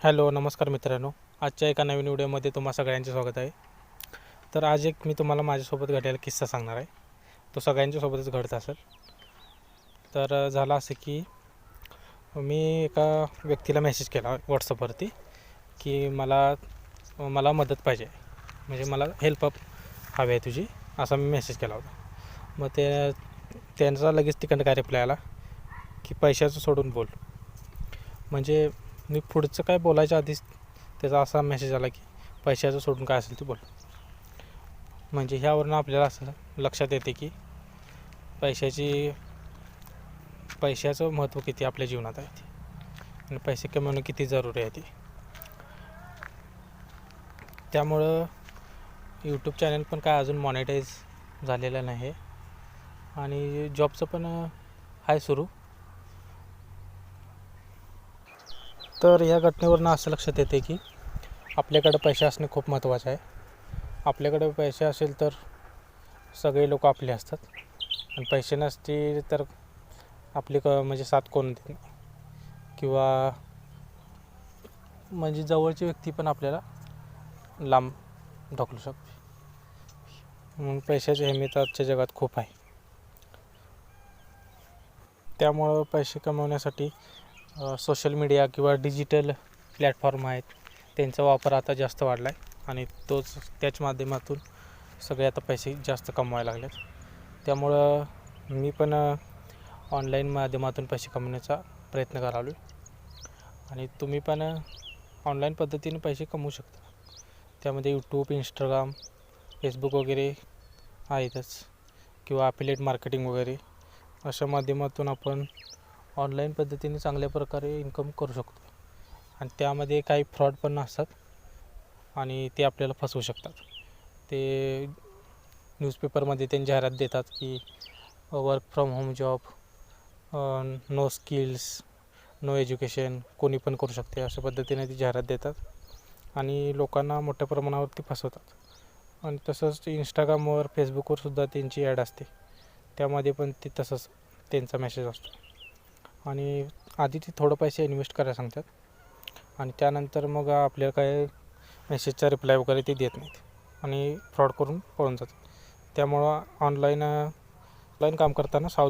Hello नमस्कार मित्रांनो. आजच्या एका नवीन व्हिडिओमध्ये तुम्हा सगळ्यांचे स्वागत आहे. तर आज एक मी तुम्हाला माझ्यासोबत घडलेला किस्सा सांगणार आहे. तो सगळ्यांच्यासोबतच घडत असेल. तर झालं असं की मी एका व्यक्तीला मेसेज केला व्हॉट्सअपवरती की मला मला मदत पाहिजे. म्हणजे मला हेल्प हवी आहे तुझी असा मी मेसेज केला होता. मग ते त्यांचा लगेच तिकडं काय रिप्लाय आला की पैशाचं सोडून बोल. म्हणजे मी पुढचं काय बोलायच्या आधीच त्याचा असा मेसेज आला की पैशाचं सोडून काय असेल ते बोल. म्हणजे ह्यावरनं आपल्याला असं लक्षात येते की पैशाची पैशाचं महत्त्व किती आपल्या जीवनात आहे ते. आणि पैसे कमवणं किती जरुरी आहे ते. त्यामुळं यूट्यूब चॅनल पण काय अजून मॉनिटाईज झालेलं नाही आणि जॉबचं पण आहे सुरू. तर या घटनेवरनं असं लक्षात येते की आपल्याकडं पैसे असणे खूप महत्त्वाचं आहे. आपल्याकडे पैसे असेल तर सगळे लोक आपले असतात. आणि पैसे नसतील तर आपली क म्हणजे साथ कोण देत नाही किंवा म्हणजे जवळची व्यक्ती पण आपल्याला लांब ढकलू शकते. म्हणून पैशाची अहमियत आजच्या जगात खूप आहे. त्यामुळं पैसे कमवण्यासाठी सोशल मीडिया किंवा डिजिटल प्लॅटफॉर्म आहेत त्यांचा वापर आता जास्त वाढला आहे आणि तोच त्याच माध्यमातून सगळे आता पैसे जास्त कमवायला लागलेत. त्यामुळं मी पण ऑनलाईन माध्यमातून पैसे कमवण्याचा प्रयत्न करालो आणि तुम्ही पण ऑनलाईन पद्धतीने पैसे कमवू शकता. त्यामध्ये यूट्यूब इंस्टाग्राम फेसबुक वगैरे आहेतच. किंवा अफिलेट मार्केटिंग वगैरे. अशा माध्यमातून आपण ऑनलाईन पद्धतीने चांगल्या प्रकारे इन्कम करू शकतो. आणि त्यामध्ये काही फ्रॉड पण असतात आणि ते आपल्याला फसवू शकतात. ते न्यूजपेपरमध्ये त्यांनी जाहिरात देतात की work from home job no skills no education कोणी पण करू शकते अशा पद्धतीने ती जाहिरात देतात आणि लोकांना मोठ्या प्रमाणावरती फसवतात. आणि तसंच इंस्टाग्रामवर फेसबुकवर सुद्धा त्यांची ॲड असते. त्यामध्ये पण ते तसंच त्यांचा मेसेज असतो. आणि आधी ते थोडं पैसे इन्व्हेस्ट करायला सांगतात. आणि त्यानंतर मग आपल्याला काय मेसेजचा रिप्लाय वगैरे ते देत नाहीत. आणि फ्रॉड करून पळून जातात. त्यामुळं ऑनलाईन ऑनलाईन काम करताना सावध